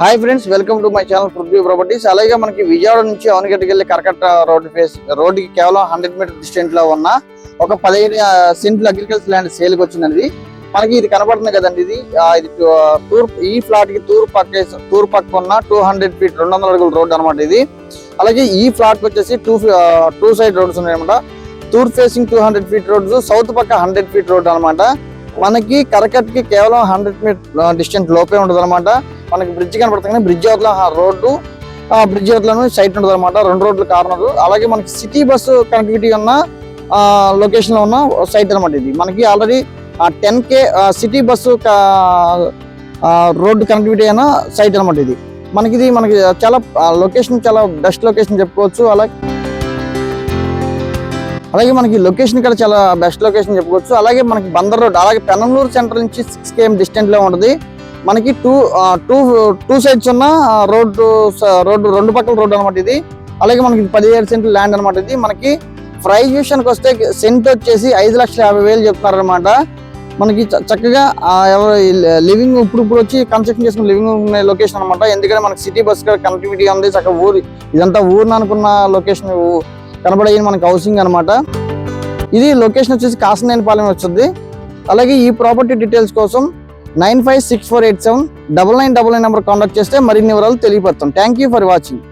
Hi friends welcome to my channel Prithvi properties. అలాగే మనకి విజయవాడ నుంచి అవనగడ్డకి వెళ్ళి కరకట్ట రోడ్ ఫేస్ రోడ్డుకి కేవలం హండ్రెడ్ మీటర్ డిస్టెంట్లో ఉన్న ఒక పదిహేను సెంట్లు అగ్రికల్చర్ ల్యాండ్ సేల్కి వచ్చిందండి. మనకి ఇది కనబడుతుంది కదండి ఇది. ఇది తూర్పు ఈ ఫ్లాట్కి తూర్పు పక్క తూర్పు పక్క ఉన్న టూ హండ్రెడ్ ఫీట్ రెండు వందల అడుగుల రోడ్ అనమాట ఇది. అలాగే ఈ ఫ్లాట్కి వచ్చేసి టూ టూ సైడ్ రోడ్స్ ఉన్నాయన్నమాట. తూర్పు facing two hundred feet roads south పక్క హండ్రెడ్ ఫీట్ రోడ్ అనమాట మనకి కరకట్కి కేవలం హండ్రెడ్ మీటర్ డిస్టెంట్ లోపే ఉంటుంది అనమాట మనకి బ్రిడ్జ్ కనబడుతుంది కానీ బ్రిడ్జ్ అవతల రోడ్డు బ్రిడ్జ్ అవతలను సైట్ ఉంటుంది అనమాట రెండు రోడ్లు కార్నర్ అలాగే మనకి సిటీ బస్సు కనెక్టివిటీ ఉన్న లొకేషన్లో ఉన్న సైట్ అనమాట ఇది. మనకి already ten K city bus road connectivity అయిన సైట్ అనమాట ఇది. మనకి ఇది మనకి చాలా లొకేషన్ చాలా బెస్ట్ లొకేషన్ చెప్పుకోవచ్చు. అలాగే అలాగే మనకి లొకేషన్ ఇక్కడ చాలా బెస్ట్ లొకేషన్ చెప్పుకోవచ్చు. అలాగే మనకి బందర్ రోడ్ అలాగే పెనంలూరు సెంటర్ నుంచి సిక్స్ కేఎం డిస్టెంట్లో ఉంటుంది. మనకి టూ టూ టూ సైడ్స్ ఉన్న రోడ్డు రోడ్డు రెండు పక్కల రోడ్డు అనమాట ఇది. అలాగే మనకి పదిహేడు సెంట్లు ల్యాండ్ అనమాట ఇది. మనకి ప్రైజ్ విషయానికి వస్తే సెంట్ వచ్చేసి ఐదు లక్షల యాభై వేలు చెప్తారనమాట మనకి చ- చక్కగా ఎవరు లివింగ్ ఇప్పుడు ఇప్పుడు వచ్చి కన్స్ట్రక్షన్ చేసుకున్న లివింగ్ లొకేషన్ అనమాట ఎందుకంటే మనకి సిటీ బస్ కనెక్టివిటీ ఉంది చక్కగా ఊరి ఇదంతా ఊరిని అనుకున్న లొకేషన్ కనబడేది మనకి హౌసింగ్ అనమాట ఇది లొకేషన్ వచ్చేసి కాసనేనిపాలెం వచ్చింది అలాగే ఈ ప్రాపర్టీ డీటెయిల్స్ కోసం nine five six four eight seven double nine double nine number contact చేస్తే మరిన్ని వివరాలు తెలియపడతాం థ్యాంక్ యూ ఫర్ వాచింగ్